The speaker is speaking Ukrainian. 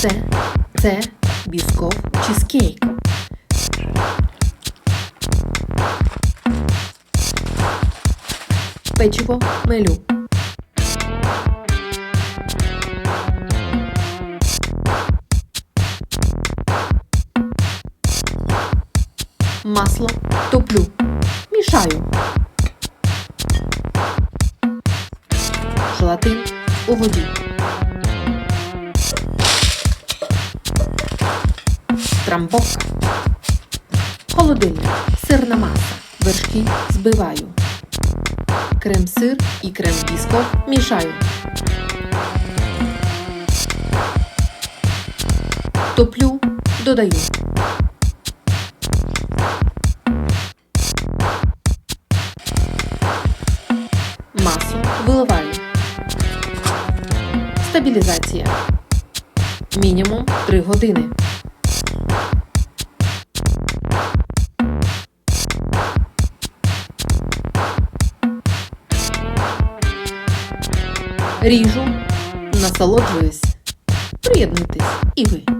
Це, це бісков чизкейк. Печиво мелю. Масло топлю. Мішаю. Желатин у воді. Трамбовка. Холодильник. Сирна маса. Вершки збиваю. Крем-сир і крем-бісков мішаю. Топлю, додаю. Масу виливаю. Стабілізація. Мінімум 3 години. Ріжу, насолоджуюсь. Приєднуйтесь і ви.